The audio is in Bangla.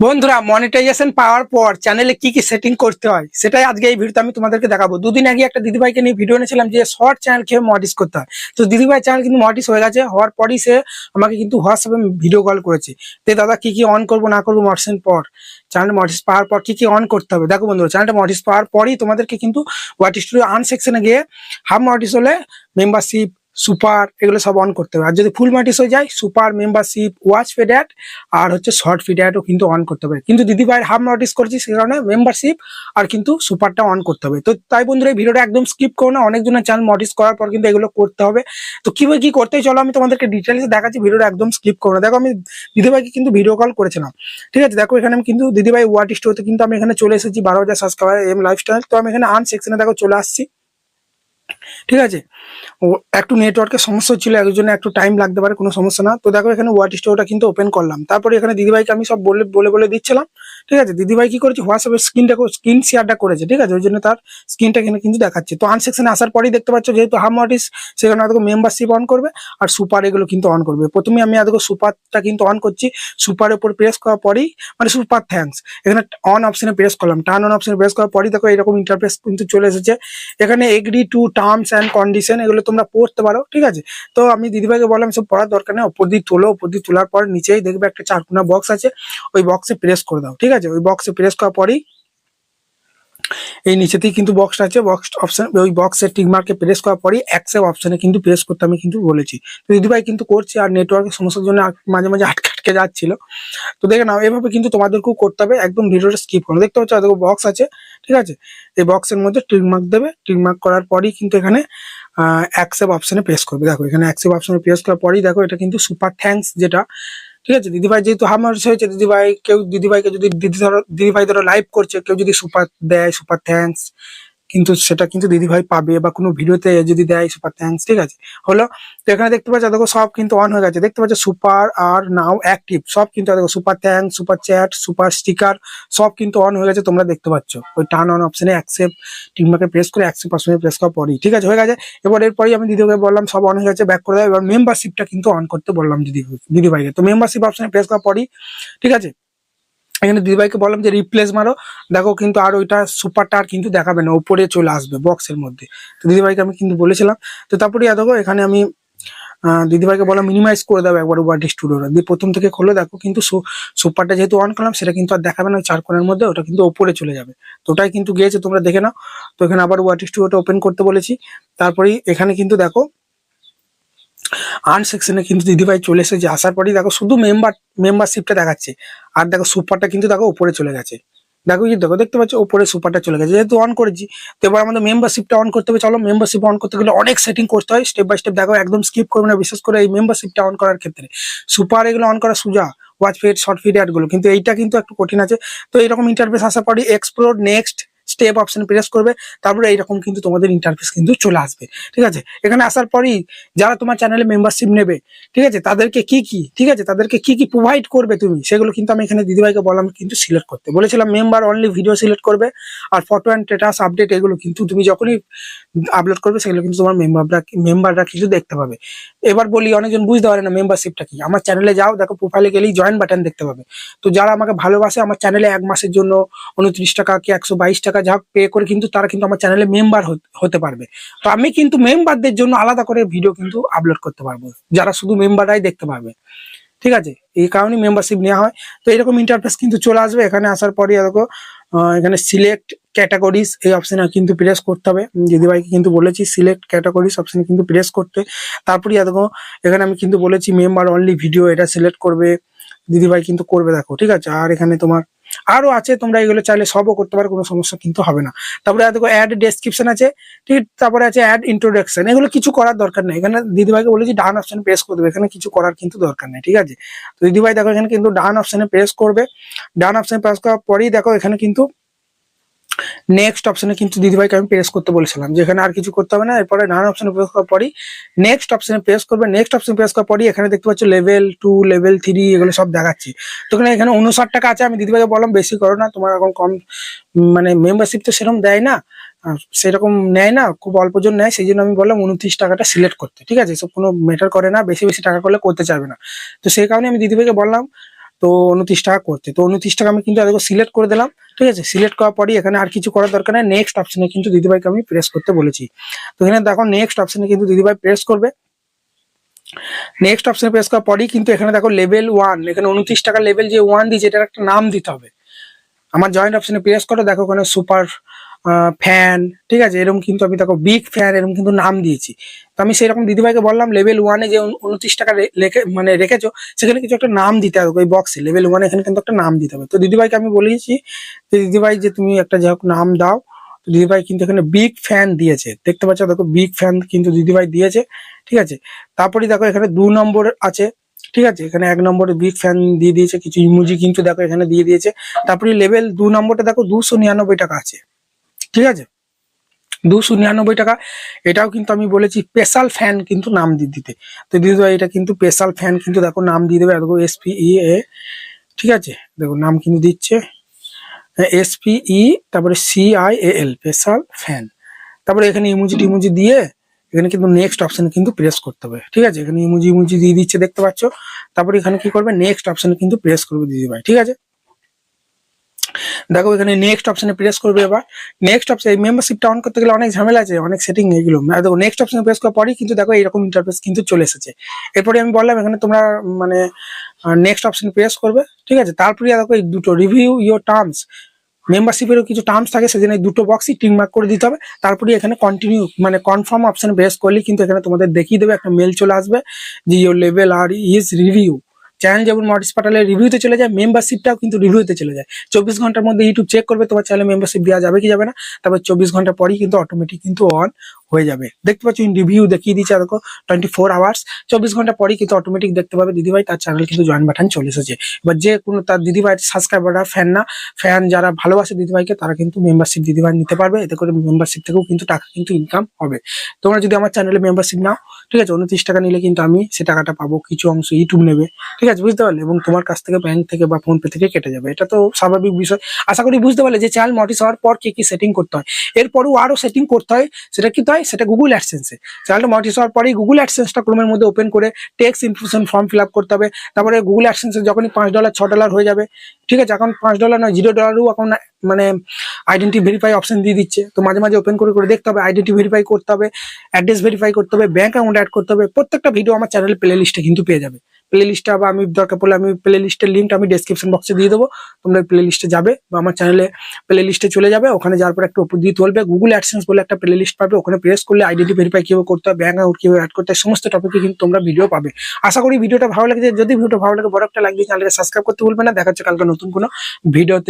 বন্ধুরা মনিটাইজেশন পাওয়ার পর চ্যানেলে কি কি সেটিং করতে হয়, সেটাই আজকে এই ভিডিওতে আমি তোমাদেরকে দেখাবো। দুদিন আগে একটা দিদিভাইকে নিয়ে ভিডিও এনেছিলাম যে শর্ট চ্যানেল কীভাবে মডিস করতে হয়। তো দিদিভাই চ্যানেল কিন্তু মডিস হয়ে গেছে, হওয়ার পরই সে আমাকে কিন্তু হোয়াটসঅ্যাপে ভিডিও কল করেছে। তো দাদা, কি কি অন করব, না করব মডিসের পর চ্যানেল মডিস পাওয়ার পর কি কি অন করতে হবে? দেখো বন্ধুরা চ্যানেলটা মডিস পাওয়ার পরই তোমাদেরকে কিন্তু হোয়াট স্টুডিও আন সেকশনে গিয়ে হাফ মডিস হলে মেম্বারশিপ সুপার, এগুলো সব অন করতে হবে। আর যদি ফুল মার্টিস হয়ে যায়, super membership watch feed ad আর হচ্ছে শর্ট ফিড অ্যাডও কিন্তু অন করতে হবে। কিন্তু দিদি ভাইয়ের হাফ নোটিস করেছি, সে কারণে মেম্বারশিপ আর কিন্তু সুপারটা অন করতে হবে। তো তাই বন্ধুরা, এই ভিডিওটা একদম স্কিপ করো না, অনেকজনের চ্যানেল নোটিস করার পর কিন্তু এগুলো করতে হবে। তো কীভাবে কি করতে চলো, আমি তোমাদেরকে ডিটেলসে দেখাচ্ছি, ভিডিওটা একদম স্কিপ করো না। দেখো, আমি দিদিভাইকে কিন্তু ভিডিও কল করেছিলাম। ঠিক আছে, দেখো, এখানে আমি কিন্তু দিদিভাই ওয়াট স্টোরতে কিন্তু আমি এখানে চলে এসেছি, বারো হাজার সাবস্ক্রাইবার এম লাইফস্টাইল তো আমি এখানে আন সেকশনে দেখো, চলে আসছি। ঠিক আছে? ও একটু নেটওয়ার্কের সমস্যা ছিল একজনে একটু টাইম লাগতে পারে, কোনো সমস্যা না। তো দেখো এখানে ওয়াট স্টোরটা কিন্তু ওপেন করলাম। তারপরে এখানে দিদিভাইকে আমি সব বলে বলে বলে দিচ্ছিলাম। ঠিক আছে? দিদিভাই কি করেছে? হোয়াটসঅ্যাপের স্ক্রিনটা স্ক্রিন শেয়ারটা করেছে, ঠিক আছে? ওই জন্য তার স্ক্রিনটা এখানে কিন্তু দেখাচ্ছে। তো আন সেকশনে আসার পরেই দেখতে পাচ্ছ, যেহেতু হাম নোটিস সেখানে দেখো মেম্বারশিপ অন করবে আর সুপার এগুলো কিন্তু অন করবে। প্রথমে আমি দেখো সুপারটা কিন্তু অন করছি। সুপারের উপর প্রেস করার পরেই মানে সুপার থ্যাঙ্কস এখানে অন অপশনে প্রেস করলাম। টার্ন অন অপশনে প্রেস করার পরেই দেখো এরকম ইন্টারফেস কিন্তু চলে এসেছে। এখানে agree to terms and condition এগুলো তোমরা পড়তে পারো, ঠিক আছে? তো আমি দিদিভাইকে বললাম সব পড়ার দরকার নেই। ওপর দিয়ে তোলো। ওপর দিয়ে তোলার পর নিচেই দেখবে একটা চারকোনা বক্স আছে। ওই বক্সে প্রেস করে দাও। ঠিক আছে? ওই বক্সে প্রেস করার পরেই এই নিচেতেই কিন্তু বক্সটা আছে। বক্স অপশন ওই বক্সের টিকমার্কে প্রেস করার পরেই অ্যাক্সেপ অপশনে কিন্তু প্রেস করতে আমি কিন্তু বলেছি। তো দিদিভাই কিন্তু করছে আর নেটওয়ার্কের সমস্যার জন্য মাঝে মাঝে আটকে আটকে যাচ্ছিল। তো দেখে নাও, এভাবে কিন্তু তোমাদেরকেও করতে হবে। একদম ভিডিওটা স্কিপ করো। দেখতে পাচ্ছ, দেখো বক্স আছে, ঠিক আছে? এই বক্সের মধ্যে টিক মার্ক দেবে। টিক মার্ক করার পরেই কিন্তু এখানে অ্যাকসেপ্ট অপশনে প্রেস করবে। দেখো, এখানে অ্যাকসেপ্ট অপশনে প্রেস করার পরেই দেখো, এটা কিন্তু সুপার থ্যাঙ্কস যেটা ঠিক আছে? দিদিভাই যেহেতু হামার্স হয়েছে, দিদিভাই কেউ, দিদিভাইকে যদি দিদি ধরো, দিদিভাই ধরো লাইভ করছে, কেউ যদি সুপার দেয়, সুপার থ্যাঙ্কস কিন্তু সেটা কিন্তু দিদিভাই পাবে বা কোনো ভিডিওতে যদি দেয় সুপার থ্যাঙ্কস ঠিক আছে? হলো, তো এখানে দেখতে পাচ্ছ, দেখো সব কিন্তু অন হয়ে গেছে। দেখতে পাচ্ছ সুপার আর নাও অ্যাক্টিভ সব কিন্তু দেখো super thanks super chat super sticker সব কিন্তু অন হয়ে গেছে, তোমরা দেখতে পাচ্ছ। ওই টার্ন অন অপশনে অ্যাকসেপ্ট টিকমার্কে প্রেস করে অ্যাকসেপ্ট অপশনে প্রেস করার পরেই, ঠিক আছে? হয়ে গেছে? এবার এরপরেই আমি দিদিভাই বললাম, সব অন হয়ে গেছে ব্যাক করে দেয় এবার মেম্বারশিপটা কিন্তু অন করতে বললাম দিদি, দিদিভাইকে। তো মেম্বারশিপ অপশনে প্রেস করার পরেই, ঠিক আছে? এখানে দিদিভাইকে বললাম যে রিপ্লেস মারো। দেখো কিন্তু আর ওইটা সুপারটা আর কিন্তু দেখাবে না উপরে চলে আসবে বক্সের মধ্যে। তো দিদিভাইকে আমি কিন্তু বলেছিলাম। তো তারপরে দেখো, এখানে আমি দিদিভাইকে বললাম মিনিমাইজ করে দাও একবার ওয়ার্ড স্টুডিওটা দিয়ে প্রথম থেকে খোলো, দেখো কিন্তু সুপারটা যেহেতু অন করলাম, সেটা কিন্তু আর দেখাবে না চার কোণের মধ্যে, ওটা কিন্তু ওপরে চলে যাবে। তো ওটাই কিন্তু গিয়েছে, তোমরা দেখে নাও। তো এখানে আবার ওয়ার্ড স্টুডিওটা ওপেন করতে বলেছি। তারপরেই এখানে কিন্তু দেখো আন সেকশনে কিন্তু দিদিভাই চলে এসেছে। আসার পরেই দেখো শুধু মেম্বার মেম্বারশিপটা দেখাচ্ছে। আর দেখো সুপারটা কিন্তু দেখো উপরে চলে গেছে। দেখো কি দেখো, দেখতে পাচ্ছ উপরে সুপারটা চলে গেছে। যেহেতু অন করেছি, তো এবার আমাদের মেম্বারশিপটা অন করতে হবে। চলো মেম্বারশিপ অন করতে গেলে অনেক সেটিং করতে হয়। স্টেপ বাই স্টেপ দেখো, একদম স্কিপ করবে না, বিশেষ করে এই মেম্বারশিপটা অন করার ক্ষেত্রে। সুপার এগুলো অন করা সোজা ওয়াচ ফিড শর্ট ফিড অ্যাডগুলো কিন্তু এইটা কিন্তু একটু কঠিন আছে। তো এরকম ইন্টারফেস আসার পরে explore next step option press করবে, তারপরে এইরকম কিন্তু তোমাদের ইন্টারফেস কিন্তু চলে আসবে, ঠিক আছে? এখানে আসার পরেই যারা তোমার চ্যানেলে মেম্বারশিপ নেবে, ঠিক আছে? তাদেরকে কি কি, ঠিক আছে? তাদেরকে কি কি প্রোভাইড করবে তুমি, সেগুলো কিন্তু আমি এখানে দিদিভাইকে বললাম কিন্তু সিলেক্ট করতে। বলেছিলাম মেম্বার অনলি ভিডিও সিলেক্ট করবে আর ফটো অ্যান্ড স্ট্যাটাস আপডেট এগুলো কিন্তু তুমি যখনই আপলোড করবে, সেগুলো কিন্তু তোমার মেম্বাররা মেম্বাররা কিছু দেখতে পাবে। এবার বলি, অনেকজন বুঝতে পারে না মেম্বারশিপটা কি। আমার চ্যানেলে যাও, দেখো প্রোফাইলে গেলেই জয়েন বাটন দেখতে পাবে। তো যারা আমাকে ভালোবাসে, আমার চ্যানেলে এক মাসের জন্য উনত্রিশ টাকা কি একশো বাইশ টাকা যা পে করে কিন্তু তারা কিন্তু আমার চ্যানেলে মেম্বার হতে পারবে। তো আমি কিন্তু মেম্বারদের জন্য আলাদা করে ভিডিও কিন্তু আপলোড করতে পারব। যারা শুধু মেম্বাররাই দেখতে পারবে। ঠিক আছে? এই কারণে মেম্বারশিপ নেওয়া হয়। তো এরকম ইন্টারফেস কিন্তু চলে আসবে। এখানে আসার পরে দেখো এখানে সিলেক্ট ক্যাটাগরিজ এই অপশানে কিন্তু প্রেস করতে হবে। দিদিভাইকে কিন্তু বলেছি সিলেক্ট ক্যাটাগরিজ অপশনে কিন্তু প্রেস করতে। তারপরে দেখো, এখানে আমি কিন্তু বলেছি মেম্বার অনলি ভিডিও এটা সিলেক্ট করবে। দিদিভাই কিন্তু করবে, দেখো। ঠিক আছে? আর এখানে তোমার আরও আছে, তোমরা এগুলো চাইলে সবও করতে পারো, কোনো সমস্যা কিন্তু হবে না। তারপরে দেখো অ্যাড ডেসক্রিপশন আছে, ঠিক, তারপরে আছে অ্যাড ইন্ট্রোডাকশন এগুলো কিছু করার দরকার নেই। এখানে দিদিভাইকে বলেছি, ডান অপশনে প্রেস করে দেবে, এখানে কিছু করার কিন্তু দরকার নেই, ঠিক আছে? তো দিদিভাই দেখো, এখানে কিন্তু ডান অপশানে প্রেস করবে। ডান অপশনে প্রেস করার পরেই দেখো, এখানে কিন্তু নেক্সট অপশনে কিন্তু দিদিভাইকে আমি প্রেস করতে বলেছিলাম, যেখানে আর কিছু করতে হবে না, এরপরে ডান অপশনে প্রেস করার পরই নেক্সট অপশনে প্রেস করবে নেক্সট অপশনে প্রেস করার পরই এখানে দেখতে পাচ্ছ লেভেল টু লেভেল থ্রি এগুলো সব দেখাচ্ছি। তো এখানে উনষাট টাকা আছে, আমি দিদিভাইকে বললাম, বেশি করো না, তোমার এখন কম মানে মেম্বারশিপ তো সেরকম দেয় না সেরকম নেয় না, খুব অল্প জন নেয়, সেই জন্য আমি বললাম উনত্রিশ টাকাটা সিলেক্ট করতে, ঠিক আছে? সব কোনো ম্যাটার করে না, বেশি বেশি টাকা করলে করতে চাইবে না। তো সেই কারণে আমি দিদিভাইকে বললাম তো উনত্রিশ টাকা করতে। তো উনত্রিশ টাকা আমি কিন্তু দেখো সিলেক্ট করে দিলাম, ঠিক আছে? সিলেক্ট করার পরই এখানে আর কিছু করার দরকার নেই। নেক্সট অপশনে কিন্তু দিদিভাইকে আমি প্রেস করতে বলেছি। তো এখানে দেখো নেক্সট অপশনে কিন্তু দিদিভাই প্রেস করবে। নেক্সট অপশনে প্রেস করার পরই কিন্তু এখানে দেখো লেভেল ওয়ান এখানে উনত্রিশ টাকা লেভেল যে ওয়ান দিয়েছে, এটার একটা নাম দিতে হবে। আমার জয়েন্ট অপশনে প্রেস করো, দেখো ওখানে সুপার ফ্যান ঠিক আছে? এরকম কিন্তু আমি দেখো বিগ ফ্যান এরকম কিন্তু নাম দিয়েছি। তো আমি সেরকম দিদিভাইকে বললাম লেভেল ওয়ানে যে উন- উনত্রিশ টাকা রে- লেখে মানে রেখেছো, সেখানে কিছু একটা নাম দিতে হবে ওই বক্সে লেভেল ওয়ানে এখানে কিন্তু একটা নাম দিতে হবে। তো দিদিভাইকে আমি বলেছি যে দিদিভাই, যে তুমি একটা যাই নাম দাও। তো দিদিভাই কিন্তু এখানে বিগ ফ্যান দিয়েছে। দেখতে পাচ্ছ, দেখো বিগ ফ্যান কিন্তু দিদিভাই দিয়েছে, ঠিক আছে? তারপরে দেখো, এখানে দু নম্বর আছে, ঠিক আছে? এখানে এক নম্বরে বিগ ফ্যান দিয়ে দিয়েছে, কিছু ইমোজি কিন্তু দেখো এখানে দিয়ে দিয়েছে। তারপরে লেভেল দু নম্বরটা দেখো, দুশো নিরানব্বই টাকা আছে। ঠিক আছে? দুশো নিরানব্বই টাকা। এটাও কিন্তু আমি বলেছি স্পেশাল ফ্যান কিন্তু নাম দিয়ে দিতে। তো দিদি ভাই এটা কিন্তু স্পেশাল ফ্যান কিন্তু দেখো নাম দিয়ে দেবে। দেখো এসপি ই এ ঠিক আছে? দেখো নাম কিন্তু দিচ্ছে। এসপি ই তারপরে C I A L special fan তারপরে এখানে ইমুজি টিমুজি দিয়ে এখানে কিন্তু নেক্সট অপশন কিন্তু প্রেস করতে হবে। ঠিক আছে? এখানে ইমোজি ইমোজি দিয়ে দিচ্ছে, দেখতে পাচ্ছ? তারপরে এখানে কি করবে? নেক্সট অপশনে কিন্তু প্রেস করবে দিদি ভাই ঠিক আছে? দেখো এখানে নেক্সট অপশনে প্রেস করবে এবার। নেক্সট অপশন এই মেম্বারশিপটা অন করতে গেলে অনেক ঝামেলা আছে, অনেক সেটিং এগুলো। আর দেখো নেক্সট অপশনে প্রেস করার পরেই কিন্তু দেখো এরকম ইন্টারফেস কিন্তু চলে এসেছে। এরপরে আমি বললাম এখানে তোমরা মানে নেক্সট অপশন প্রেস করবে, ঠিক আছে? তারপরে দেখো এই দুটো রিভিউ ইওর টার্মস মেম্বারশিপেরও কিছু টার্মস থাকে, সেজন্য দুটো বক্সই টিক মার্ক করে দিতে হবে। তারপরে এখানে কন্টিনিউ মানে কনফার্ম অপশন প্রেস করলে কিন্তু এখানে তোমাদের দেখিয়ে দেবে, একটা মেল চলে আসবে যে your level R is review channel যেমন মডিস পাঠালে রিভিউতে চলে যায় মেম্বারশিপটাও কিন্তু রিভিউতে চলে যায়। চব্বিশ ঘণ্টার মধ্যে ইউটিউব চেক করবে, তোমার চ্যানেলে মেম্বারশিপ দেওয়া যাবে কি যাবে না? তারপর চব্বিশ ঘণ্টা পরই কিন্তু অটোমেটিক কিন্তু অন হয়ে যাবে। দেখতে পাচ্ছ রিভিউ দেখিয়ে দিচ্ছে দেখো টোয়েন্টি ফোর আওয়ার্স চব্বিশ ঘণ্টা পরেই কিন্তু অটোমেটিক দেখতে পাবে দিদিভাই, তার চ্যানেল কিন্তু জয়েন বাটন চলে এসেছে। এবার যে কোনো তার দিদিভাই সাবস্ক্রাইবাররা ফ্যান না ফ্যান যারা ভালোবাসে দিদিভাইকে, তারা কিন্তু মেম্বারশিপ দিদিভাই নিতে পারবে। এতে করে মেম্বারশিপ থেকেও কিন্তু টাকা কিন্তু ইনকাম হবে। তোমরা যদি আমার চ্যানেলে মেম্বারশিপ নাও, ঠিক আছে, উনত্রিশ টাকা নিলে কিন্তু আমি সে টাকাটা পাবো, কিছু অংশ ইউটিউব নেবে, ঠিক আছে, বুঝতে পারলে? এবং তোমার কাছ থেকে ব্যাংক থেকে বা ফোনপে থেকে কেটে যাবে। এটা তো স্বাভাবিক বিষয়। আশা করি বুঝতে পারলে যে চ্যানেল মটিস হওয়ার পর কি কি সেটিং করতে হয়। এরপরেও আরও সেটিং করতে হয়, সেটা কি হয় সেটা গুগল অ্যাডসেন্সে চ্যানেলটা মটিস হওয়ার পরেই গুগল অ্যাডসেন্সটা ক্রোমের মধ্যে ওপেন করে টেক্স ইনফরমেশন ফর্ম ফিল করতে হবে। তারপরে গুগল অ্যাডসেন্সে যখনই পাঁচ ডলার ছ ডলার হয়ে যাবে, ঠিক আছে? এখন পাঁচ ডলার নয় জিরো ডলারও এখন মানে আইডেন্টি ভেরিফাই অপশন দিয়ে দিচ্ছে। তো মাঝে মাঝে ওপেন করে করে দেখতে হবে আইডেন্টি ভেরিফাই করতে হবে অ্যাড্রেস ভেরিফাই করতে হবে ব্যাঙ্ক অ্যাকাউন্ট অ্যাড করতে হবে, প্রত্যেকটা ভিডিও আমার চ্যানেলের প্লে লিস্টে কিন্তু পেয়ে যাবে। প্লে লিস্টটা বা আমি দরকার পড়লে আমি প্লে লিস্টের লিঙ্ক আমি ডেসক্রিপশন বক্সে দিয়ে দেবো। তোমরা প্লে লিস্টে যাবে বা আমার চ্যানেলে প্লে লিস্টে চলে যাবে। ওখানে যাওয়ার পর একটা উপর দিয়ে তুলবে। গুগল অ্যাডসেন্স বলে একটা প্লে লিস্ট পাবে। ওখানে প্রেস করলে আইডেন্টি ভেরিফাই কীভাবে করতে হয় ব্যাঙ্ক অ্যাকাউন্ট কীভাবে অ্যাড করতে হয় সমস্ত টপিকে কিন্তু তোমরা ভিডিও পাবে। আশা করি ভিডিওটা ভালো লাগে যদি ভিডিওটা ভালো লাগে, বড় একটা লাগবে চ্যানেলকে সাবস্ক্রাইব করতে ভুলবে না। দেখা হচ্ছে কালকে নতুন কোনো ভিডিওতে